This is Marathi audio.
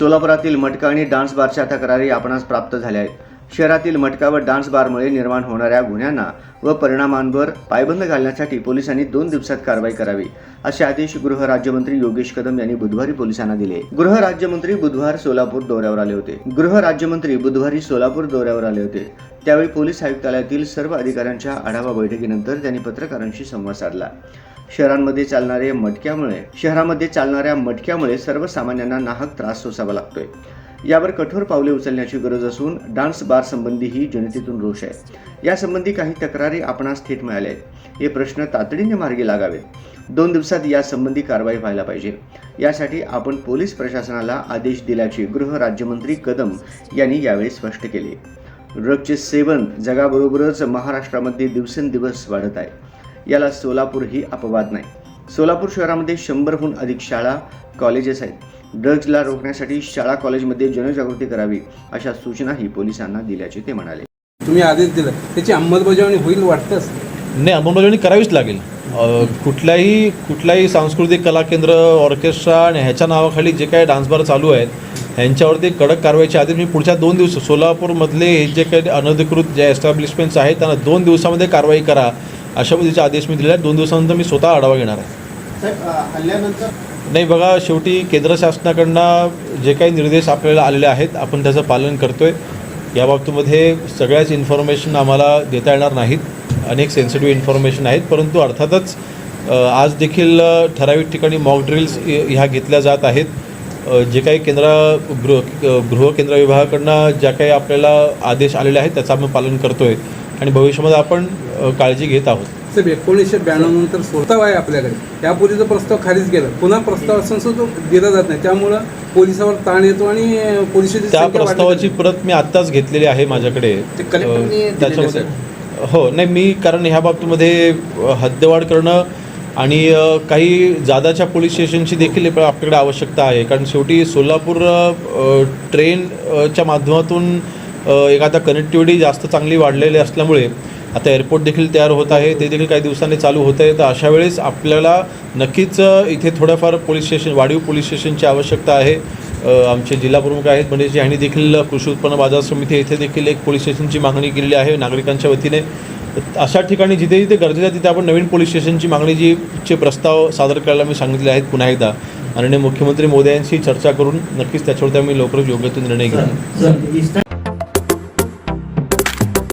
सोलापुरातील मटका आणि डान्स बारच्या तक्रारी आपणास प्राप्त झाल्या आहेत. शहरातील मटका व डान्स बारमुळे निर्माण होणाऱ्या गुन्ह्यांना व परिणामांवर पायबंद घालण्यासाठी पोलिसांनी दोन दिवसात कारवाई करावी असे आदेश गृह राज्यमंत्री योगेश कदम यांनी बुधवारी पोलिसांना दिले. गृह राज्यमंत्री बुधवार सोलापूर दौऱ्यावर आले होते. गृह राज्यमंत्री बुधवारी सोलापूर दौऱ्यावर आले होते. त्यावेळी पोलीस आयुक्तालयातील सर्व अधिकाऱ्यांच्या आढावा बैठकीनंतर त्यांनी पत्रकारांशी संवाद साधला. शहरांमध्ये चालणारे मटक्यामुळे शहरामध्ये चालणाऱ्या मटक्यामुळे सर्वसामान्यांना नाहक त्रास सोसावा लागतोय. यावर कठोर पावले उचलण्याची गरज असून डान्स बार संबंधीही जनतेतून रोष आहे. यासंबंधी काही तक्रारी आपणास थेट मिळाल्या आहेत. हे प्रश्न तातडीने मार्गी लागावेत. दोन दिवसात यासंबंधी कारवाई व्हायला पाहिजे. यासाठी आपण पोलीस प्रशासनाला आदेश दिल्याचे गृह राज्यमंत्री कदम यांनी यावेळी स्पष्ट केले. ड्रगचे सेवन जगाबरोबरच महाराष्ट्रामध्ये दिवसेंदिवस वाढत आहे. याला सोलापूर ही अपवाद नाही. सोलापूर शहरामध्ये शंभरहून अधिक शाळा कॉलेजेस आहेत. ड्रग्जला रोखण्यासाठी शाळा कॉलेजमध्ये जनजागृती करावी अशा सूचनाही पोलिसांना दिल्याचे ते म्हणाले. तुम्ही आदेश दिला. त्याची अंमलबजावणी होईल वाटतंच. नाही अंमलबजावणी करावीच लागेल. कुठल्याही कुठल्याही सांस्कृतिक कला केंद्र ऑर्केस्ट्रा आणि ह्याच्या नावाखाली जे काही डान्स बार चालू आहेत ह्यांच्यावरती कडक कारवाईचे आदेश मी पुढच्या दोन दिवस सोलापूरमधले हे जे काही अनधिकृत जे एस्टॅब्लिशमेंट्स आहेत त्यांना दोन दिवसामध्ये कारवाई करा अशा पद्धतीचे आदेश मी दिले आहेत दोन दिवसानंतर मी स्वतः आढावा घेणार आहे. हल्ल्यानंतर? नाही बघा शेवटी केंद्र शासनाकडनं जे काही निर्देश आपल्याला आलेले आहेत आपण त्याचं पालन करतो आहे या बाबतीमध्ये सगळ्याच इन्फॉर्मेशन आम्हाला देता येणार नाहीत. अनेक सेन्सिटिव्ह इन्फॉर्मेशन आहेत परंतु अर्थातच आज देखील ठराविक ठिकाणी मॉक ड्रिल्स ह्या घेतल्या जात आहेत. जे काही केंद्र गृह गृह केंद्र विभागाकडनं ज्या काही आपल्याला आदेश आलेले आहेत त्याचं आपण पालन करतो आहे आणि भविष्यामध्ये आपण काळजी घेत आहोत. साहेब एकोणीसशे ब्याण्णव नंतर स्वतः आहे आपल्याकडे. यापूर्वीचा प्रस्ताव खारिज गेला. पुन्हा प्रस्ताव असून तो दिला जात नाही. त्यामुळं पोलिसावर ताण येतो आणि पोलिसाची त्या प्रस्तावाची. प्रत मी आत्ताच घेतलेली आहे माझ्याकडे. त्याच्यामध्ये हो नाही मी कारण ह्या बाबतीमध्ये हद्दवाढ करणं आणि काही जादाच्या पोलीस स्टेशनची देखील आपल्याकडे आवश्यकता आहे. कारण शेवटी सोलापूर ट्रेनच्या माध्यमातून एक आता कनेक्टिव्हिटी जास्त चांगली वाढलेली असल्यामुळे आता एअरपोर्ट देखील तयार होत आहे. ते देखील काही दिवसांनी चालू होत आहे. तर अशा वेळेस आपल्याला नक्कीच इथे थोडंफार पोलीस स्टेशन वाढीव पोलीस स्टेशनची आवश्यकता आहे. आमचे जिल्हा प्रमुख आहेत म्हणजे यांनी देखील कृषी उत्पन्न बाजार समिती येथे देखील एक पोलीस स्टेशनची मागणी केलेली आहे नागरिकांच्या वतीने. अशा ठिकाणी जिथे जिथे गरजेचं आहे तिथे आपण नवीन पोलीस स्टेशनची मागणी जी चे प्रस्ताव सादर करायला मी सांगितले आहेत पुन्हा एकदा. आणि मुख्यमंत्री मोदी यांशी चर्चा करून नक्कीच त्याच्यावरती आम्ही लवकरच योग्य तो निर्णय घेऊ